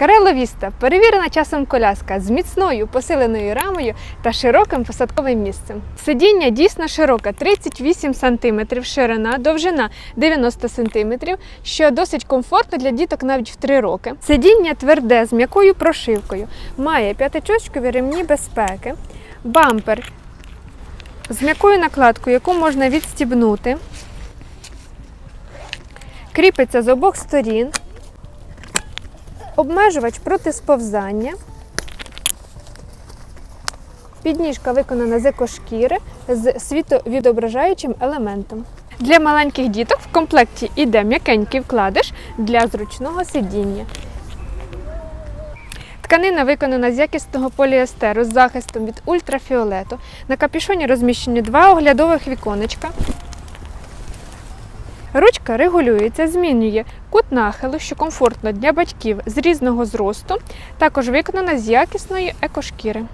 Карело Віста перевірена часом коляска з міцною посиленою рамою та широким посадковим місцем. Сидіння дійсно широке 38 см, ширина, довжина 90 см, що досить комфортно для діток навіть в 3 роки. Сидіння тверде з м'якою прошивкою, має п'ятичочкові ремні безпеки, бампер з м'якою накладкою, яку можна відстібнути. Кріпиться з обох сторін. Обмежувач проти сповзання. Підніжка виконана з екошкіри з світовідображаючим елементом. Для маленьких діток в комплекті йде м'якенький вкладиш для зручного сидіння. Тканина виконана з якісного поліестеру з захистом від ультрафіолету. На капюшоні розміщені два оглядових віконечка. Ручка регулюється, змінює кут нахилу, що комфортно для батьків з різного зросту, також виконана з якісної екошкіри.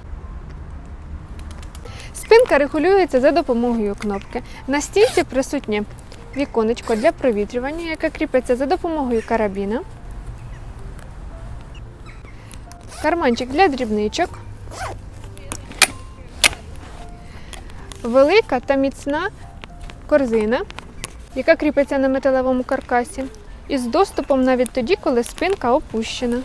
Спинка регулюється за допомогою кнопки. На стійці присутнє віконечко для провітрювання, яке кріпиться за допомогою карабіна. Карманчик для дрібничок. Велика та міцна корзина, яка кріпиться на металевому каркасі, із доступом навіть тоді, коли спинка опущена.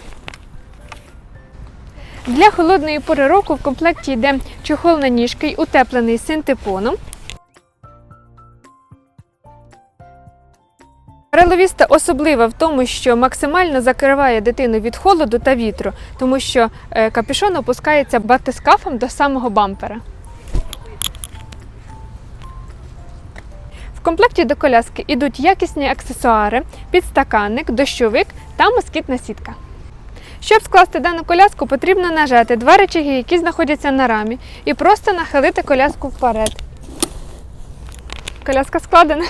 Для холодної пори року в комплекті йде чохол на ніжки утеплений синтепоном. Реловіста особлива в тому, що максимально закриває дитину від холоду та вітру, тому що е, капюшон опускається батискафом до самого бампера. В комплекті до коляски йдуть якісні аксесуари, підстаканник, дощовик та москітна сітка. Щоб скласти дану коляску, потрібно нажати два речаги, які знаходяться на рамі, і просто нахилити коляску вперед. Коляска складена.